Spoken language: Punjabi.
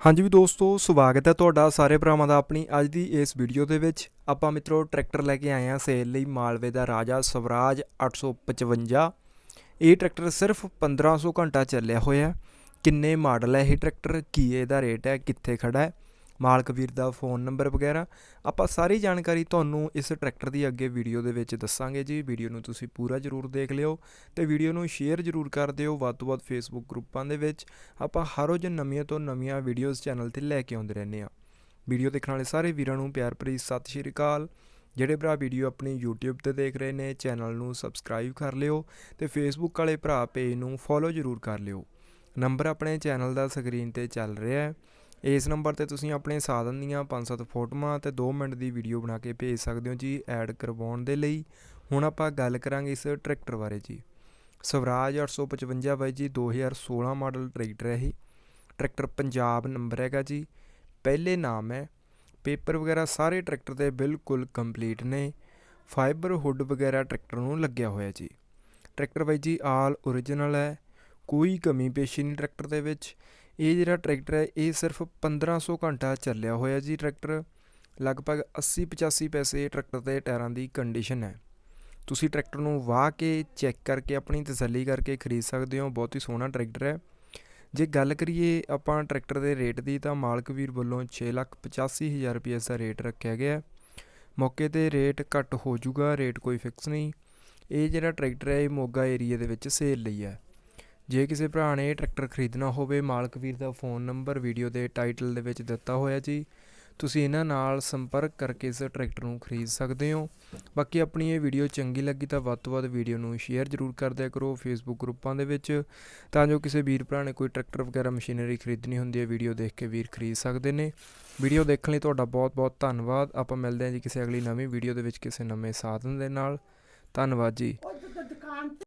ਹਾਂਜੀ ਵੀ ਦੋਸਤੋ, ਸਵਾਗਤ ਹੈ ਤੁਹਾਡਾ ਸਾਰੇ ਭਰਾਵਾਂ ਦਾ ਆਪਣੀ ਅੱਜ ਦੀ ਇਸ ਵੀਡੀਓ ਦੇ ਵਿੱਚ। ਆਪਾਂ ਮਿੱਤਰੋ, ਟਰੈਕਟਰ ਲੈ ਕੇ ਆਏ ਹਾਂ ਸੇਲ ਲਈ ਮਾਲਵੇ ਦਾ ਰਾਜਾ ਸਵਰਾਜ 855 ਇਹ ਟਰੈਕਟਰ ਸਿਰਫ 1500 ਘੰਟਾ ਚੱਲਿਆ ਹੋਇਆ ਕਿੰਨੇ ਮਾਡਲ ਹੈ ਇਹ ਟਰੈਕਟਰ? ਕੀ ਇਹਦਾ ਰੇਟ ਹੈ? ਕਿੱਥੇ ਖੜਾ ਹੈ? ਮਾਲਕ ਵੀਰ ਦਾ ਫੋਨ ਨੰਬਰ ਵਗੈਰਾ, ਆਪਾਂ ਸਾਰੀ ਜਾਣਕਾਰੀ ਤੁਹਾਨੂੰ ਇਸ ਟਰੈਕਟਰ ਦੀ ਅੱਗੇ ਵੀਡੀਓ ਦੇ ਵਿੱਚ ਦੱਸਾਂਗੇ ਜੀ। ਵੀਡੀਓ ਨੂੰ ਤੁਸੀਂ ਪੂਰਾ ਜ਼ਰੂਰ ਦੇਖ ਲਿਓ ਤੇ ਵੀਡੀਓ ਨੂੰ ਸ਼ੇਅਰ ਜ਼ਰੂਰ ਕਰ ਦਿਓ ਵੱਧ ਤੋਂ ਵੱਧ ਫੇਸਬੁੱਕ ਗਰੁੱਪਾਂ ਦੇ ਵਿੱਚ। ਆਪਾਂ ਹਰ ਰੋਜ਼ ਨਵੀਆਂ ਤੋਂ ਨਵੀਆਂ ਵੀਡੀਓਜ਼ ਚੈਨਲ ਤੇ ਲੈ ਕੇ ਆਉਂਦੇ ਰਹਿੰਦੇ ਆ ਵੀਡੀਓ ਦੇਖਣ ਵਾਲੇ ਸਾਰੇ ਵੀਰਾਂ ਨੂੰ ਪਿਆਰ ਭਰੀ ਸਤਿ ਸ਼੍ਰੀ ਅਕਾਲ। ਜਿਹੜੇ ਭਰਾ ਵੀਡੀਓ ਆਪਣੀ YouTube ਤੇ ਦੇਖ ਰਹੇ ਨੇ, ਚੈਨਲ ਨੂੰ ਸਬਸਕ੍ਰਾਈਬ ਕਰ ਲਿਓ ਤੇ Facebook ਵਾਲੇ ਭਰਾ ਪੇਜ ਨੂੰ ਫੋਲੋ ਜ਼ਰੂਰ ਕਰ ਲਿਓ। ਨੰਬਰ ਆਪਣੇ ਚੈਨਲ ਦਾ ਸਕਰੀਨ ਤੇ ਚੱਲ ਰਿਹਾ ਹੈ। ਇਸ ਨੰਬਰ ਤੇ ਤੁਸੀਂ ਆਪਣੇ ਸਾਧਨ ਦੀਆਂ 5-7 ਫੋਟੋਆਂ ਤੇ 2 ਮਿੰਟ ਦੀ ਵੀਡੀਓ ਬਣਾ ਕੇ ਭੇਜ ਸਕਦੇ ਹੋ ਜੀ ਐਡ ਕਰਵਾਉਣ ਦੇ ਲਈ। ਹੁਣ ਆਪਾਂ ਗੱਲ ਕਰਾਂਗੇ ਇਸ ਟਰੈਕਟਰ ਬਾਰੇ ਜੀ। ਸਵਰਾਜ 855 ਬਾਈ ਜੀ 2016 ਮਾਡਲ ਟਰੈਕਟਰ ਹੈ ਇਹ। ਟਰੈਕਟਰ ਪੰਜਾਬ ਨੰਬਰ ਹੈਗਾ ਜੀ। ਪਹਿਲੇ ਨਾਮ ਹੈ। ਪੇਪਰ ਵਗੈਰਾ ਸਾਰੇ ਟਰੈਕਟਰ ਦੇ ਬਿਲਕੁਲ ਕੰਪਲੀਟ ਨੇ। ਫਾਈਬਰ ਹੁੱਡ ਵਗੈਰਾ ਟਰੈਕਟਰ ਨੂੰ ਲੱਗਿਆ ਹੋਇਆ ਜੀ। ਟਰੈਕਟਰ ਬਾਈ ਜੀ, ਆਲ ਓਰੀਜਨਲ ਹੈ। ਕੋਈ ਕਮੀ ਪੇਸ਼ੀ ਨਹੀਂ ਟਰੈਕਟਰ ਦੇ ਵਿੱਚ। ਇਹ ਜਿਹੜਾ ਟਰੈਕਟਰ ਹੈ ਇਹ ਸਿਰਫ 1500 ਘੰਟਾ ਚੱਲਿਆ ਹੋਇਆ ਜੀ ਟਰੈਕਟਰ। ਲਗਭਗ 80 85 ਪੈਸੇ ਟਰੈਕਟਰ ਦੇ ਟਾਇਰਾਂ ਦੀ ਕੰਡੀਸ਼ਨ ਹੈ। ਤੁਸੀਂ ਟਰੈਕਟਰ ਨੂੰ ਵਾਹ ਕੇ ਚੈੱਕ ਕਰਕੇ ਆਪਣੀ ਤਸੱਲੀ ਕਰਕੇ ਖਰੀਦ ਸਕਦੇ ਹੋ। ਬਹੁਤ ਹੀ ਸੋਹਣਾ ਟਰੈਕਟਰ ਹੈ। ਜੇ ਗੱਲ ਕਰੀਏ ਆਪਾਂ ਟਰੈਕਟਰ ਦੇ ਰੇਟ ਦੀ ਤਾਂ ਮਾਲਕ ਵੀਰ ਵੱਲੋਂ 6,85,000 ਰੁਪਏ ਇਸ ਦਾ ਰੇਟ ਰੱਖਿਆ ਗਿਆ ਮੌਕੇ ਤੇ ਰੇਟ ਘੱਟ ਹੋ ਜਾਊਗਾ ਰੇਟ ਕੋਈ ਫਿਕਸ ਨਹੀਂ। ਇਹ ਜਿਹੜਾ ਟਰੈਕਟਰ ਹੈ ਇਹ ਮੋਗਾ ਏਰੀਆ ਦੇ ਵਿੱਚ ਸੇਲ ਲਈ ਹੈ। ਜੇ ਕਿਸੇ ਭਰਾ ਨੇ ਇਹ ਟਰੈਕਟਰ ਖਰੀਦਣਾ ਹੋਵੇ, ਮਾਲਕ ਵੀਰ ਦਾ ਫੋਨ ਨੰਬਰ, ਵੀਡੀਓ ਦੇ ਟਾਈਟਲ ਦੇ ਵਿੱਚ ਦਿੱਤਾ ਹੋਇਆ ਜੀ। ਤੁਸੀਂ ਇਹਨਾਂ ਨਾਲ ਸੰਪਰਕ ਕਰਕੇ ਇਸ ਟਰੈਕਟਰ ਨੂੰ ਖਰੀਦ ਸਕਦੇ ਹੋ। ਬਾਕੀ ਆਪਣੀ ਇਹ ਵੀਡੀਓ ਚੰਗੀ ਲੱਗੀ ਤਾਂ ਵੱਧ ਤੋਂ ਵੱਧ ਵੀਡੀਓ ਨੂੰ ਸ਼ੇਅਰ ਜ਼ਰੂਰ ਕਰ ਦਿਆ ਕਰੋ ਫੇਸਬੁੱਕ ਗਰੁੱਪਾਂ ਦੇ ਵਿੱਚ, ਤਾਂ ਜੋ ਕਿਸੇ ਵੀਰ ਭਰਾ ਨੇ ਕੋਈ ਟਰੈਕਟਰ ਵਗੈਰਾ, ਮਸ਼ੀਨਰੀ ਖਰੀਦਣੀ ਹੁੰਦੀ ਹੈ, ਵੀਡੀਓ ਦੇਖ ਕੇ ਵੀਰ ਖਰੀਦ ਸਕਦੇ ਨੇ। ਵੀਡੀਓ ਦੇਖਣ ਲਈ ਤੁਹਾਡਾ ਬਹੁਤ ਬਹੁਤ ਧੰਨਵਾਦ। ਆਪਾਂ ਮਿਲਦੇ ਹਾਂ ਜੀ ਕਿਸੇ ਅਗਲੀ ਨਵੀਂ ਵੀਡੀਓ ਦੇ ਵਿੱਚ ਕਿਸੇ ਨਵੇਂ ਸਾਧਨ ਦੇ ਨਾਲ। ਧੰਨਵਾਦ ਜੀ।